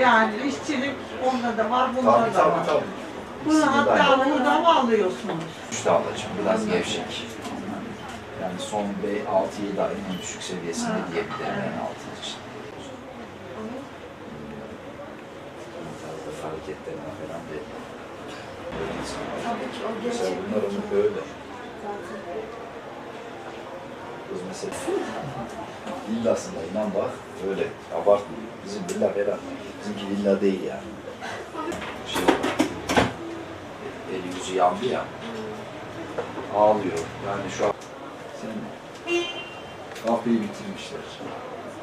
Yani işçilik onda da var, bunda Tabii da var. tabii tabii. Bunu hatta burada mı alıyorsunuz? İşte ablacığım biraz gevşek. Yani son 6-7 ayın en düşük seviyesinde diyebilirim yani altın için. Fazla hareketlerine falan bir böyle. Tabii ki o Mesela gerçek. bunlar onu böyle. Kız mesela villasında inan bak öyle abartmıyor. Bizim villa falan. Bizimki villa değil yani. Şey eli yüzü yandı ya. Ağlıyor. Yani şu an sen kahveyi bitirmişler.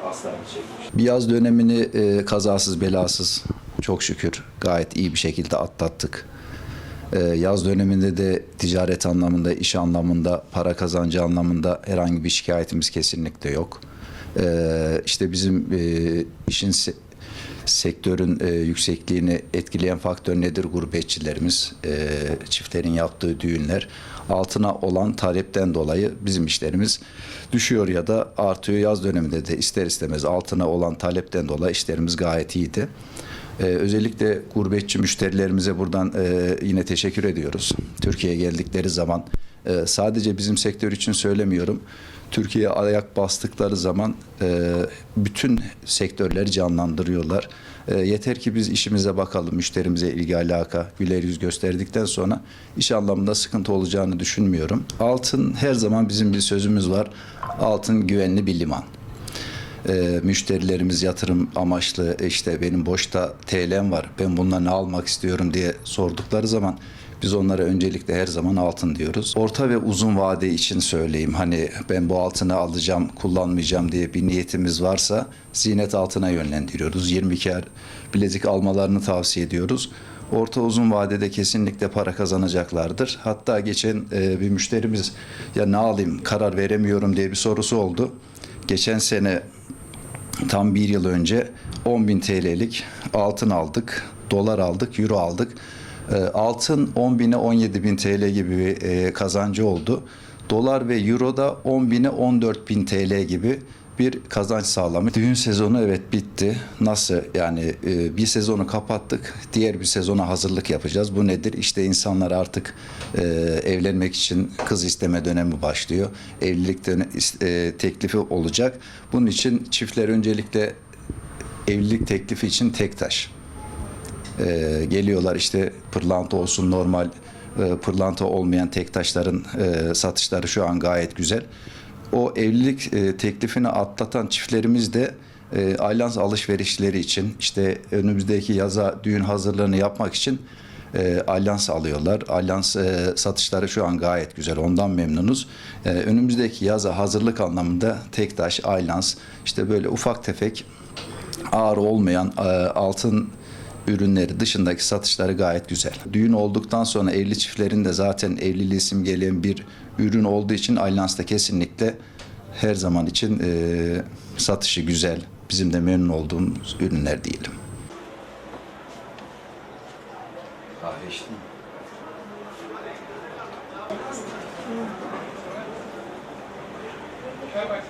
Hastanı çekmiş. Bir yaz dönemini e, kazasız belasız çok şükür gayet iyi bir şekilde atlattık. Ee, yaz döneminde de ticaret anlamında, iş anlamında, para kazancı anlamında herhangi bir şikayetimiz kesinlikle yok. Ee, işte bizim e, işin se- sektörün e, yüksekliğini etkileyen faktör nedir? Gurbetçilerimiz, e, çiftlerin yaptığı düğünler. Altına olan talepten dolayı bizim işlerimiz düşüyor ya da artıyor. Yaz döneminde de ister istemez altına olan talepten dolayı işlerimiz gayet iyiydi. Ee, özellikle gurbetçi müşterilerimize buradan e, yine teşekkür ediyoruz. Türkiye'ye geldikleri zaman e, sadece bizim sektör için söylemiyorum. Türkiye'ye ayak bastıkları zaman e, bütün sektörleri canlandırıyorlar. E, yeter ki biz işimize bakalım, müşterimize ilgi alaka, güler yüz gösterdikten sonra iş anlamında sıkıntı olacağını düşünmüyorum. Altın her zaman bizim bir sözümüz var. Altın güvenli bir liman e, müşterilerimiz yatırım amaçlı işte benim boşta TL'm var ben bundan ne almak istiyorum diye sordukları zaman biz onlara öncelikle her zaman altın diyoruz. Orta ve uzun vade için söyleyeyim hani ben bu altını alacağım kullanmayacağım diye bir niyetimiz varsa ziynet altına yönlendiriyoruz. 20 kar bilezik almalarını tavsiye ediyoruz. Orta uzun vadede kesinlikle para kazanacaklardır. Hatta geçen e, bir müşterimiz ya ne alayım karar veremiyorum diye bir sorusu oldu. Geçen sene tam bir yıl önce 10 bin TL'lik altın aldık, dolar aldık, euro aldık. E, altın 10 bine 17 bin TL gibi bir e, kazancı oldu. Dolar ve euro da 10 bine 14 bin TL gibi bir kazanç sağlamış. Düğün sezonu evet bitti. Nasıl yani e, bir sezonu kapattık, diğer bir sezona hazırlık yapacağız. Bu nedir? İşte insanlar artık e, evlenmek için kız isteme dönemi başlıyor. Evlilik teklifi olacak. Bunun için çiftler öncelikle evlilik teklifi için tek taş. E, geliyorlar işte pırlanta olsun normal e, pırlanta olmayan tek taşların e, satışları şu an gayet güzel. O evlilik e, teklifini atlatan çiftlerimiz de e, aylans alışverişleri için işte önümüzdeki yaza düğün hazırlığını yapmak için e, alyans alıyorlar. Alyans e, satışları şu an gayet güzel. Ondan memnunuz. E, önümüzdeki yaza hazırlık anlamında tek taş, alyans işte böyle ufak tefek ağır olmayan e, altın ürünleri dışındaki satışları gayet güzel. Düğün olduktan sonra evli çiftlerin de zaten evliliği simgeleyen bir ürün olduğu için Allianz'da kesinlikle her zaman için e, satışı güzel. Bizim de memnun olduğumuz ürünler diyelim. Kahve.